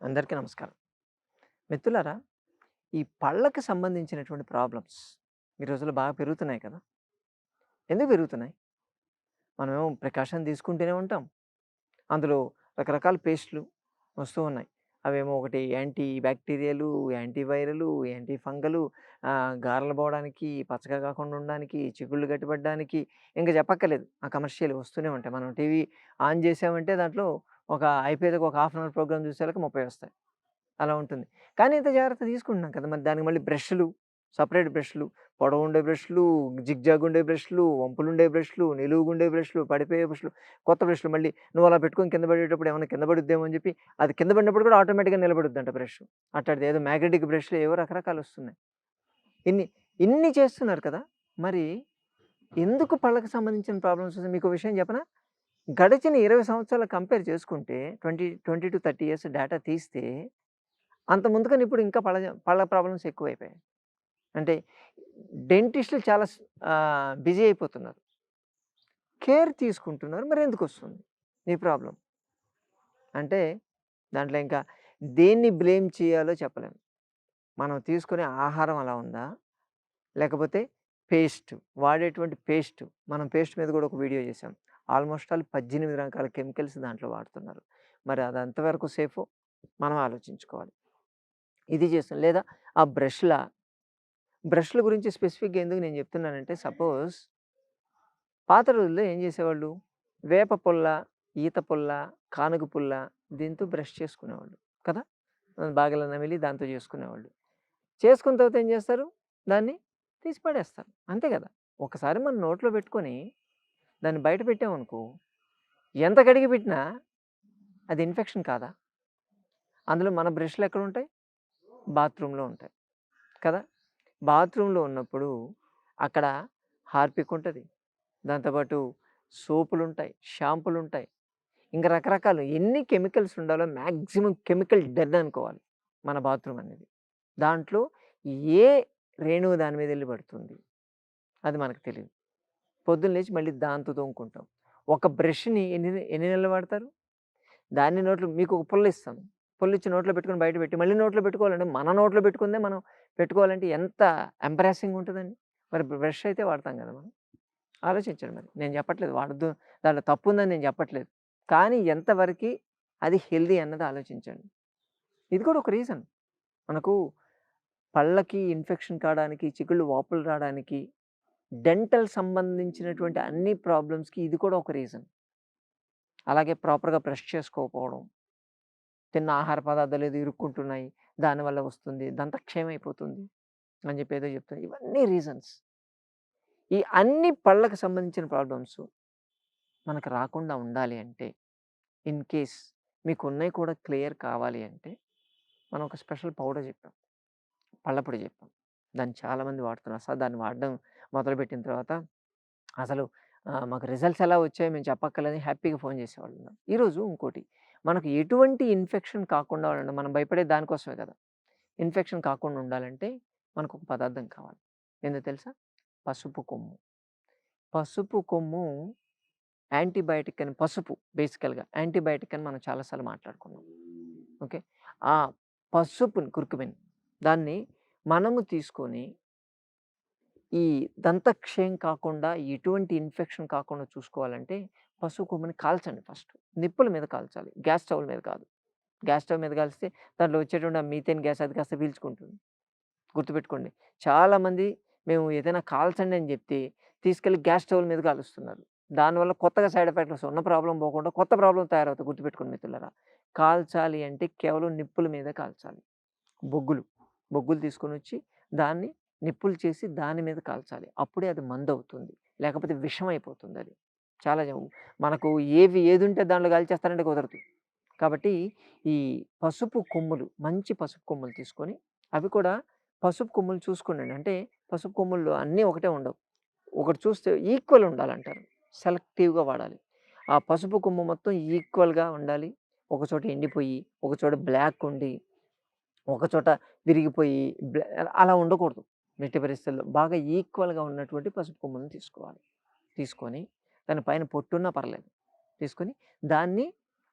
అందరికీ నమస్కారం. మిత్రులారా, ఈ పళ్ళకి సంబంధించినటువంటి ప్రాబ్లమ్స్ ఈ రోజుల్లో బాగా పెరుగుతున్నాయి కదా! ఎందుకు పెరుగుతున్నాయి? మనమేమో ప్రికాషన్ తీసుకుంటూనే ఉంటాం. అందులో రకరకాల పేస్ట్లు వస్తూ ఉన్నాయి. అవేమో ఒకటి anti bacterial, antiviral anti fungal గారెలు పోవడానికి, పచ్చగా కాకుండా ఉండడానికి, చిగుళ్ళు గట్టిపడడానికి ఇంకా చెప్పక్కర్లేదు. ఆ కమర్షియల్ వస్తూనే ఉంటాయి. మనం టీవీ ఆన్ చేసామంటే దాంట్లో ఒక అయిపోయేది ఒక హాఫ్ అన్ అవర్ ప్రోగ్రామ్ చూసేలాగా ముప్పై వస్తాయి. అలా ఉంటుంది. కానీ ఇంత జాగ్రత్త తీసుకుంటున్నాం కదా! మరి దానికి మళ్ళీ బ్రష్‌లు, సపరేట్ బ్రష్‌లు, పొడవుండే బ్రష్‌లు, జిగ్‌జాగ్ ఉండే బ్రష్‌లు, వంపులుండే బ్రష్‌లు, నిలువుగుండే బ్రష్‌లు, పడిపోయే బ్రష్‌లు, కొత్త బ్రష్‌లు మళ్ళీ నువ్వు అలా పెట్టుకొని కింద పడేటప్పుడు ఏమైనా కింద పడుద్దేమో అని చెప్పి అది కింద పడినప్పుడు కూడా ఆటోమేటిక్‌గా నిలబడుద్దంట బ్రష్. అట్లాంటిది ఏదో మ్యాగ్నెటిక్ బ్రష్‌లు ఏవో రకరకాలు వస్తున్నాయి. ఇన్ని ఇన్ని చేస్తున్నారు కదా! మరి ఎందుకు పళ్ళకి సంబంధించిన ప్రాబ్లమ్స్ వస్తాయి? మీకు విషయం చెప్పనా? గడిచిన 20 సంవత్సరాలు కంపేర్ చేసుకుంటే 20, 20-30 ఇయర్స్ డేటా తీస్తే అంత ముందుకని ఇప్పుడు ఇంకా పళ్ళ పళ్ళ ప్రాబ్లమ్స్ ఎక్కువైపోయాయి. అంటే డెంటిస్ట్‌లు చాలా బిజీ అయిపోతున్నారు. కేర్ తీసుకుంటున్నారు. మరి ఎందుకు వస్తుంది నీ ప్రాబ్లం అంటే దాంట్లో ఇంకా దేన్ని బ్లేమ్ చేయాలో చెప్పలేము మనం తీసుకునే ఆహారం అలా ఉందా? లేకపోతే పేస్ట్ వాడేటువంటి పేస్ట్ మనం పేస్ట్ మీద కూడా ఒక వీడియో చేసాం. ఆల్మోస్ట్ ఆల్ 18 రకాల కెమికల్స్ దాంట్లో వాడుతున్నారు. మరి అది అంతవరకు సేఫ్ మనం ఆలోచించుకోవాలి. ఇది చేస్తాం. లేదా ఆ బ్రష్‌లా బ్రష్‌ల గురించి స్పెసిఫిక్‌గా ఎందుకు నేను చెప్తున్నానంటే సపోజ్ పాత రోజుల్లో ఏం చేసేవాళ్ళు? వేప పుల్ల, ఈత పుల్ల, కానుగు పుల్ల దీంతో బ్రష్ చేసుకునేవాళ్ళు కదా! ఆహ్, బాగా నమిలి దాంతో చేసుకునేవాళ్ళు. చేసుకున్న తర్వాత ఏం చేస్తారు? దాన్ని తీసి పడేస్తారు. అంతే కదా! ఒకసారి మనం నోట్లో పెట్టుకొని దాన్ని బయట పెట్టామనుకో ఎంత కడిగి పెట్టినా అది ఇన్ఫెక్షన్ కాదా? అందులో మన బ్రష్‌లు ఎక్కడ ఉంటాయి బాత్రూంలో ఉంటాయి. కదా! బాత్రూంలో ఉన్నప్పుడు అక్కడ హార్పిక్ ఉంటుంది దాంతోపాటు సోపులు ఉంటాయి షాంపులు ఉంటాయి ఇంకా రకరకాలు ఎన్ని కెమికల్స్ ఉండాలో మ్యాక్సిమం కెమికల్ డెన్ అనుకోవాలి మన బాత్రూమ్ అనేది. దాంట్లో ఏ రేణువు దాని మీద వెళ్ళి పడుతుంది? అది మనకు తెలియదు పొద్దున్న లేచి మళ్ళీ దాంతో తోముకుంటాం. ఒక బ్రష్‌ని ఎన్ని ఎన్ని నెలలు వాడతారు? దాన్ని నోట్లో మీకు ఒక పుల్ల ఇస్తాం. పుల్లిచ్చి నోట్లో పెట్టుకొని బయట పెట్టి మళ్ళీ నోట్లో పెట్టుకోవాలంటే మన నోట్లో పెట్టుకుందే మనం పెట్టుకోవాలంటే ఎంత ఎంబారాసింగ్ ఉంటుందండి మరి బ్రష్ అయితే వాడతాం కదా మనం. ఆలోచించండి మరి. నేను చెప్పట్లేదు వాడద్దు దాంట్లో తప్పు ఉందని నేను చెప్పట్లేదు. కానీ ఎంతవరకి అది హెల్దీ అన్నది ఆలోచించండి. ఇది కూడా ఒక రీజన్. మనకు పళ్ళకి ఇన్ఫెక్షన్ కావడానికి, చిగుళ్ళు వాపులు రావడానికి, డెంటల్ సంబంధించినటువంటి అన్ని ప్రాబ్లమ్స్‌కి ఇది కూడా ఒక రీజన్. అలాగే ప్రాపర్‌గా బ్రష్ చేసుకోకపోవడం. తిన్న ఆహార పదార్థాలు ఏదో ఇరుక్కుంటున్నాయి. దానివల్ల వస్తుంది. దంతక్షయం అయిపోతుంది. అని చెప్పి ఏదో చెప్తున్నారు. ఇవన్నీ రీజన్స్. ఈ అన్ని పళ్ళకు సంబంధించిన ప్రాబ్లమ్స్ మనకు రాకుండా ఉండాలి అంటే ఇన్ కేస్ మీకు ఉన్నాయి కూడా క్లియర్ కావాలి అంటే మనం ఒక స్పెషల్ పౌడర్ చెప్పాం. పళ్ళపొడి చెప్పాం. దాన్ని చాలామంది వాడుతున్నారు. అసలు దాన్ని వాడడం మొదలుపెట్టిన తర్వాత అసలు మాకు రిజల్ట్స్ ఎలా వచ్చాయో మేము చెప్పక్కర్లేదని హ్యాపీగా ఫోన్ చేసేవాళ్ళున్నారు. ఈరోజు ఇంకోటి మనకు ఎటువంటి ఇన్ఫెక్షన్ కాకుండా ఉండాలి మనం భయపడే దానికోసమే కదా! ఇన్ఫెక్షన్ కాకుండా ఉండాలంటే మనకు ఒక పదార్థం కావాలి. ఏందో తెలుసా? పసుపు కొమ్ము. పసుపు కొమ్ము యాంటీబయాటిక్ అని పసుపు బేసికల్‌గా యాంటీబయాటిక్ అని మనం చాలాసార్లు మాట్లాడుకున్నాం. ఓకే. ఆ పసుపుని కుర్కుమిన్ దాన్ని మనము తీసుకొని ఈ దంతక్షయం కాకుండా ఎటువంటి ఇన్ఫెక్షన్ కాకుండా చూసుకోవాలంటే పశువు కొమ్ముని కాల్చండి ఫస్ట్. నిప్పుల మీద కాల్చాలి. గ్యాస్ స్టవ్‌ల మీద కాదు. గ్యాస్ స్టవ్ మీద కాల్స్తే దాంట్లో వచ్చేటువంటి మీథేన్ గ్యాస్ అది కాస్త పీల్చుకుంటుంది. గుర్తుపెట్టుకోండి. చాలామంది మేము ఏదైనా కాల్చండి అని చెప్తే తీసుకెళ్ళి గ్యాస్ స్టవ్‌ల మీద కాలుస్తున్నారు. దానివల్ల కొత్తగా సైడ్ ఎఫెక్ట్స్ ఉన్న ప్రాబ్లమ్ పోకుండా కొత్త ప్రాబ్లం తయారవుతుంది గుర్తుపెట్టుకోండి మిత్రులరా కాల్చాలి అంటే కేవలం నిప్పుల మీద కాల్చాలి. బొగ్గులు, బొగ్గులు తీసుకొని వచ్చి దాన్ని నిప్పులు చేసి దాని మీద కాల్చాలి. అప్పుడే అది మందవుతుంది. లేకపోతే విషం అది చాలా మనకు ఏవి ఏదుంటే దాంట్లో కాల్చేస్తారంటే కుదరదు. కాబట్టి ఈ పసుపు కొమ్ములు మంచి పసుపు కొమ్ములు తీసుకొని అవి కూడా పసుపు కొమ్ములు చూసుకోండి అంటే పసుపు కొమ్ముల్లో అన్నీ ఒకటే ఉండవు. ఒకటి చూస్తే ఈక్వల్ ఉండాలంటారు. సెలెక్టివ్‌గా వాడాలి. ఆ పసుపు కొమ్ము మొత్తం ఈక్వల్‌గా ఉండాలి. ఒకచోట ఎండిపోయి, ఒకచోట బ్లాక్ ఉండి, ఒకచోట విరిగిపోయి బ్లా అలా ఉండకూడదు. మిట్టి పరిస్థితుల్లో. బాగా ఈక్వల్‌గా ఉన్నటువంటి పసుపు కొమ్ములను తీసుకోవాలి. తీసుకొని దాని పైన పొట్టున్నా పర్లేదు. తీసుకొని దాన్ని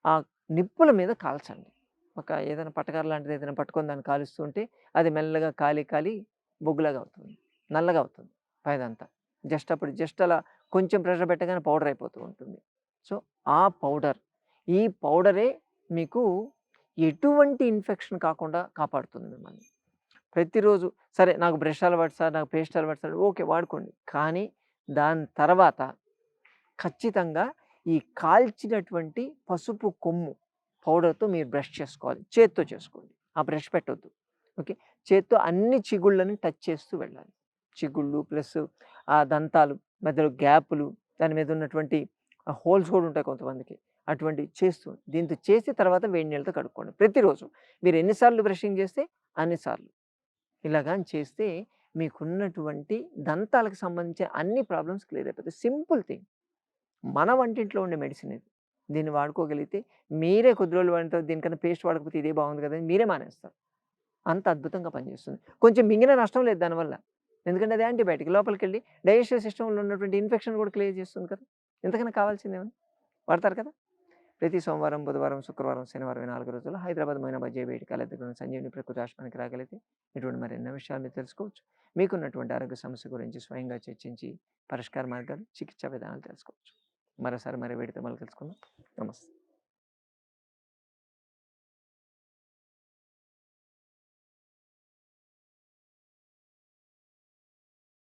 ఆ నిప్పుల మీద కాల్చండి. ఒక ఏదైనా పట్టకార లాంటిది ఏదైనా పట్టుకొని దాన్ని కాలుస్తూ ఉంటే అది మెల్లగా కాలి కాలి బొగ్గులాగా అవుతుంది. నల్లగా అవుతుంది పైదంతా. జస్ట్ అప్పుడు జస్ట్ అలా కొంచెం ప్రెషర్ పెట్టగానే పౌడర్ అయిపోతూ ఉంటుంది. సో, ఆ పౌడర్ ఈ పౌడరే మీకు ఎటువంటి ఇన్ఫెక్షన్ కాకుండా కాపాడుతుంది మిమ్మల్ని. ప్రతిరోజు సరే నాకు బ్రష్ అలవాటు సార్, నాకు పేస్ట్ అలవాటు సార్ ఓకే వాడుకోండి. కానీ దాని తర్వాత ఖచ్చితంగా ఈ కాల్చినటువంటి పసుపు కొమ్ము పౌడర్‌తో మీరు బ్రష్ చేసుకోవాలి. చేత్తో చేసుకోండి. ఆ బ్రష్ పెట్టొద్దు. ఓకే. చేత్తో అన్ని చిగుళ్ళని టచ్ చేస్తూ వెళ్ళాలి. చిగుళ్ళు ప్లస్ ఆ దంతాలు మధ్యలో గ్యాపులు దాని మీద ఉన్నటువంటి హోల్స్ కూడా ఉంటాయి కొంతమందికి. అటువంటివి చేస్తూ దీంతో చేసి తర్వాత వేడి నీళ్ళతో కడుక్కోండి. ప్రతిరోజు మీరు ఎన్నిసార్లు బ్రషింగ్ చేస్తే అన్ని ఇలాగా చేస్తే మీకున్నటువంటి దంతాలకు సంబంధించిన అన్ని ప్రాబ్లమ్స్ క్లియర్ అయిపోతాయి. Simple thing. మన వంటింట్లో ఉండే మెడిసిన్ ఇది. దీన్ని వాడుకోగలిగితే మీరే కొద్ది రోజులు వాడితే దీనికన్నా పేస్ట్ వాడకపోతే ఇదే బాగుంది కదా! అని మీరే మానేస్తారు. అంత అద్భుతంగా పనిచేస్తుంది. కొంచెం మింగిన నష్టం లేదు దానివల్ల. ఎందుకంటే అది యాంటీబయాటిక్ లోపలికెళ్ళి డైజెస్టివ్ సిస్టమ్‌లో ఉన్నటువంటి ఇన్ఫెక్షన్ కూడా క్లియర్ చేస్తుంది కదా! ఎంతకన్నా కావాల్సిందేమని వాడతారు కదా! ప్రతి సోమవారం, బుధవారం, శుక్రవారం, శనివారం నాలుగు రోజుల్లో హైదరాబాద్ మైనాబాద్ జేబీఐటీ కాలేజ్ దగ్గర సంజీవిని సంజీవని ప్రకృతి ఆశ్రమానికి రాగలిగితే ఇటువంటి మరెన్నో విషయాలు మీరు తెలుసుకోవచ్చు. మీకున్నటువంటి ఆరోగ్య సమస్య గురించి స్వయంగా చర్చించి పరిష్కార మార్గాలు, చికిత్సా విధానాలు తెలుసుకోవచ్చు. మరోసారి మరో వీడియోతో మళ్ళీ తెలుసుకుందాం నమస్తే.